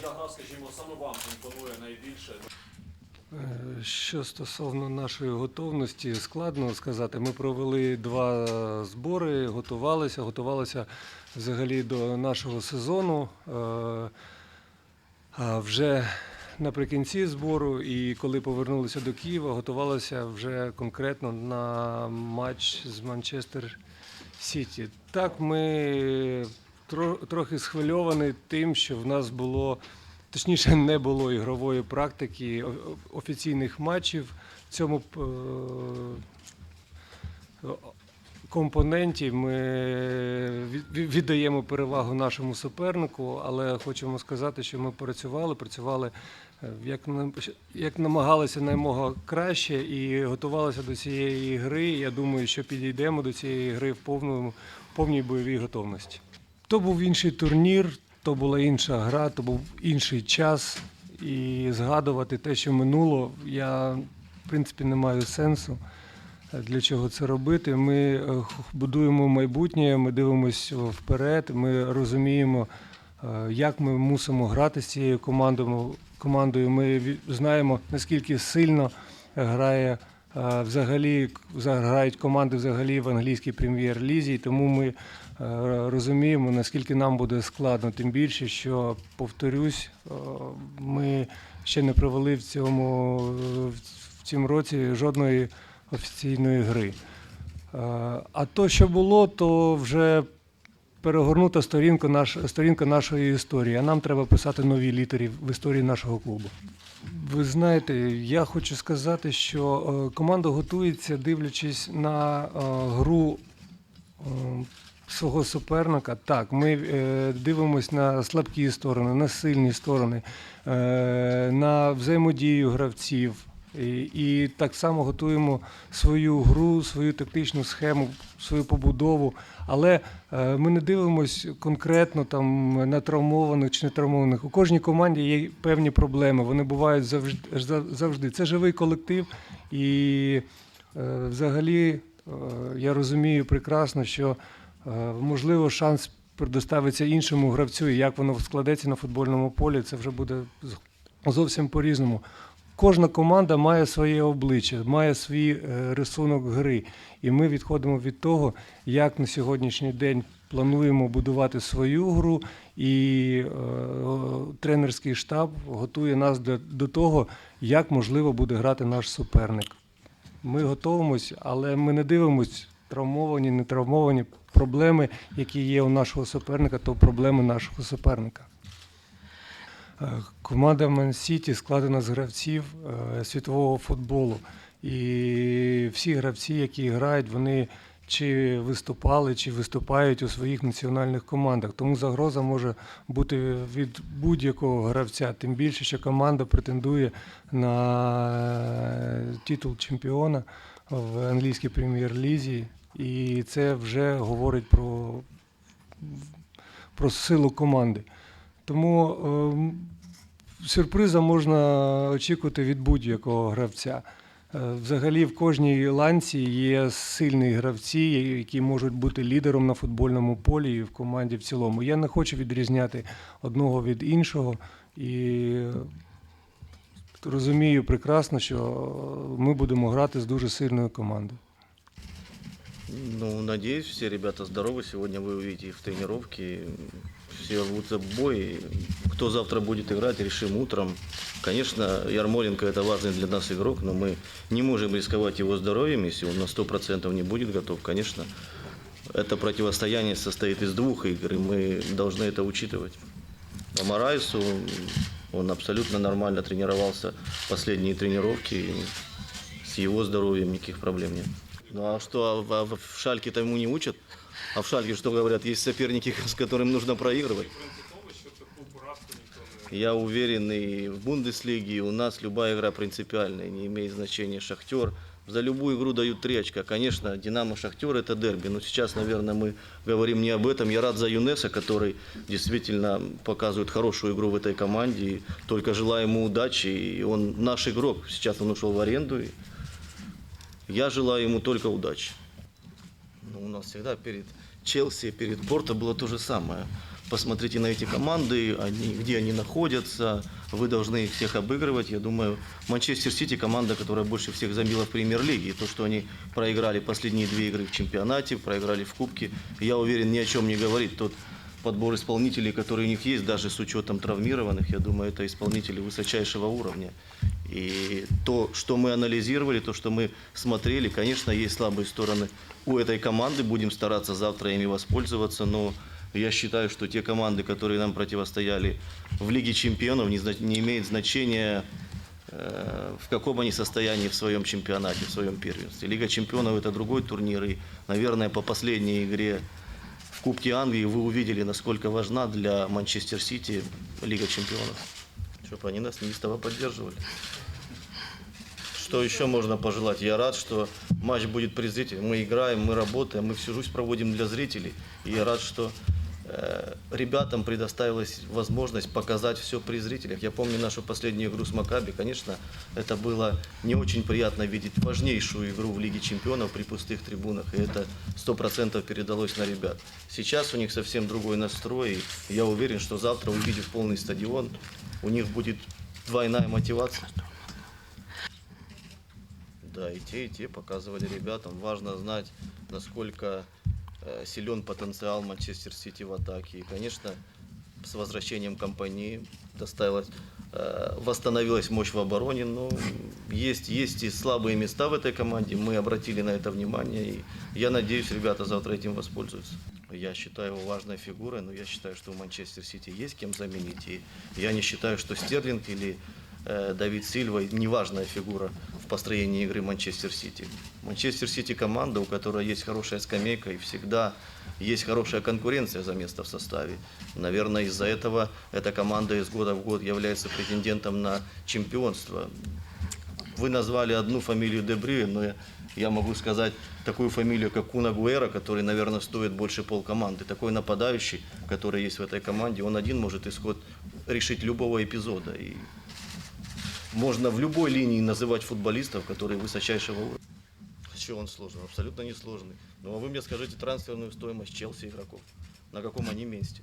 Чия гра, скажімо, саме вам імпонує найбільше? Е, Що стосовно нашої готовності, складно сказати. Ми провели два збори, готувалися, готувалися взагалі до нашого сезону. Е, А вже наприкінці збору, і коли повернулися до Києва, готувалися вже конкретно на матч з Манчестер Сіті. Так, ми трохи схвильовані тим, що в нас було, точніше, не було ігрової практики офіційних матчів в цьому е, компоненті. Ми від- від- віддаємо перевагу нашому супернику, але хочемо сказати, що ми працювали, працювали е, як, як намагалися наймога краще і готувалися до цієї гри. Я думаю, що підійдемо до цієї гри в повному, повній бойовій готовності. То був інший турнір, то була інша гра, то був інший час. І згадувати те, що минуло, я в принципі не маю сенсу. Е, Для чого це робити? Ми е, будуємо майбутнє, ми дивимося вперед, ми розуміємо, е, як ми мусимо грати з цією командою. командою. Ми знаємо, наскільки сильно грає взагалі грають команди взагалі в англійській прем'єр-лізі, тому ми розуміємо, наскільки нам буде складно. Тим більше, що повторюсь, е, ми ще не провели в цьому е, в цьому році жодної офіційної гри. Е, А то, що було, то вже перегорнута сторінка, наш, сторінка нашої історії. А нам треба писати нові літери в історії нашого клубу. Ви знаєте, я хочу сказати, що е, команда готується, дивлячись на е, гру е, свого суперника. Так, ми е, дивимося на слабкі сторони, на сильні сторони, е, на взаємодію гравців. І, і так само готуємо свою гру, свою тактичну схему, свою побудову. Але е, ми не дивимося конкретно там на травмованих чи не травмованих. У кожній команді є певні проблеми. Вони бувають завжди. завжди. Це живий колектив, і е, взагалі е, я розумію прекрасно, що можливо шанс предоставиться іншому гравцю, і як воно складеться на футбольному полі, це вже буде зовсім по-різному. Кожна команда має своє обличчя, має свій е, рисунок гри. І ми відходимо від того, як на сьогоднішній день плануємо будувати свою гру, і е, тренерський штаб готує нас до, до того, як можливо буде грати наш суперник. Ми готуємось, але ми не дивимось травмовані, не травмовані проблеми, які є у нашого суперника, то проблеми нашого суперника. Е, Команда Ман Сіті складена з гравців е, світового футболу. І всі гравці, які грають, вони чи виступали, чи виступають у своїх національних командах. Тому загроза може бути від будь-якого гравця. Тим більше, що команда претендує на титул чемпіона в англійській прем'єр-лізі. І це вже говорить про, про силу команди. Тому ем, сюрприза можна очікувати від будь-якого гравця. Е, Взагалі в кожній ланці є сильні гравці, які можуть бути лідером на футбольному полі і в команді в цілому. Я не хочу відрізняти одного від іншого і розумію прекрасно, що ми будемо грати з дуже сильною командою. Ну, надеюсь, все ребята здоровы. Сегодня вы увидите их в тренировке. Все рвутся в бой. Кто завтра будет играть, решим утром. Конечно, Ярмоленко это важный для нас игрок, но мы не можем рисковать его здоровьем, если он на 100% не будет готов. Конечно, это противостояние состоит из двух игр, и мы должны это учитывать. По Морайсу он абсолютно нормально тренировался последние тренировки. и С его здоровьем никаких проблем нет. Ну а что, а в, а в Шальке-то ему не учат? А в Шальке что говорят? Есть соперники, с которым нужно проигрывать. Я уверен, и в Бундеслиге, у нас любая игра принципиальная, не имеет значения. Шахтер. За любую игру дают три очка. Конечно, Динамо Шахтер это дерби. Но сейчас, наверное, мы говорим не об этом. Я рад за Юнеса, который действительно показывает хорошую игру в этой команде. И только желаю ему удачи. И он наш игрок. Сейчас он ушел в аренду. И я желаю ему только удачи. Ну, у нас всегда перед Челси, перед Порто было то же самое. посмотрите на эти команды, они, где они находятся, вы должны их всех обыгрывать. Я думаю, Манчестер Сити команда, которая больше всех забила в премьер-лиге. И то, что они проиграли последние две игры в чемпионате, проиграли в Кубке, я уверен, ни о чем не говорит. Тот подбор исполнителей, который у них есть, даже с учетом травмированных, я думаю, это исполнители высочайшего уровня. И то, что мы анализировали, то, что мы смотрели, конечно, есть слабые стороны у этой команды. Будем стараться завтра ими воспользоваться, но я считаю, что те команды, которые нам противостояли в Лиге чемпионов, не, не имеет значения, э, в каком они состоянии в своем чемпионате, в своем первенстве. Лига чемпионов – это другой турнир, и, наверное, по последней игре в Кубке Англии вы увидели, насколько важна для Манчестер Сити Лига чемпионов. Чтобы они нас неистово поддерживали. Что еще можно пожелать? Я рад, что матч будет при зрителях. Мы играем, мы работаем, мы всю жизнь проводим для зрителей. И я рад, что э, ребятам предоставилась возможность показать все при зрителях. Я помню нашу последнюю игру с Макаби. Конечно, это было не очень приятно видеть важнейшую игру в Лиге чемпионов при пустых трибунах. И это сто процентов передалось на ребят. Сейчас у них совсем другой настрой. И я уверен, что завтра, увидев полный стадион, у них будет двойная мотивация. Да, и те, и те показывали ребятам. Важно знать, насколько э, силен потенциал Манчестер Сити в атаке. И, конечно, с возвращением компании доставилась, э, восстановилась мощь в обороне. Но есть, есть и слабые места в этой команде. Мы обратили на это внимание. И я надеюсь, ребята завтра этим воспользуются. Я считаю его важной фигурой, но я считаю, что у Манчестер Сити есть кем заменить. И я не считаю, что Стерлинг или э, Давид Сильва неважная фигура в построении игры Манчестер Сити. Манчестер Сити команда, у которой есть хорошая скамейка и всегда есть хорошая конкуренция за место в составе. Наверное, из-за этого эта команда из года в год является претендентом на чемпионство. Вы назвали одну фамилию Дебрюе, но я, я могу сказать такую фамилию, как Куна Гуэра, который, наверное, стоит больше полкоманды. Такой нападающий, который есть в этой команде, он один может исход решить любого эпизода. И можно в любой линии называть футболистов, которые высочайшего уровня. Что он сложный? Абсолютно не сложный. Ну а вы мне скажите трансферную стоимость Челси игроков. На каком они месте?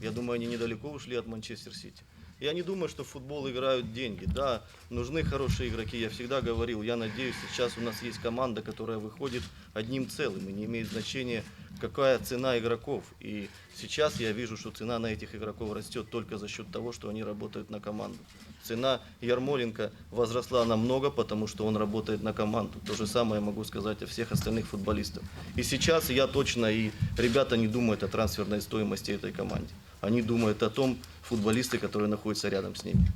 Я думаю, они недалеко ушли от Манчестер Сити. Я не думаю, что в футбол играют деньги. Да, нужны хорошие игроки. Я всегда говорил, я надеюсь, сейчас у нас есть команда, которая выходит одним целым. И не имеет значения, какая цена игроков. И сейчас я вижу, что цена на этих игроков растет только за счет того, что они работают на команду. Цена Ярмоленко возросла намного, потому что он работает на команду. То же самое могу сказать о всех остальных футболистах. И сейчас я точно, и ребята не думают о трансферной стоимости этой команде. Они думают о том, футболисты, которые находятся рядом с ними.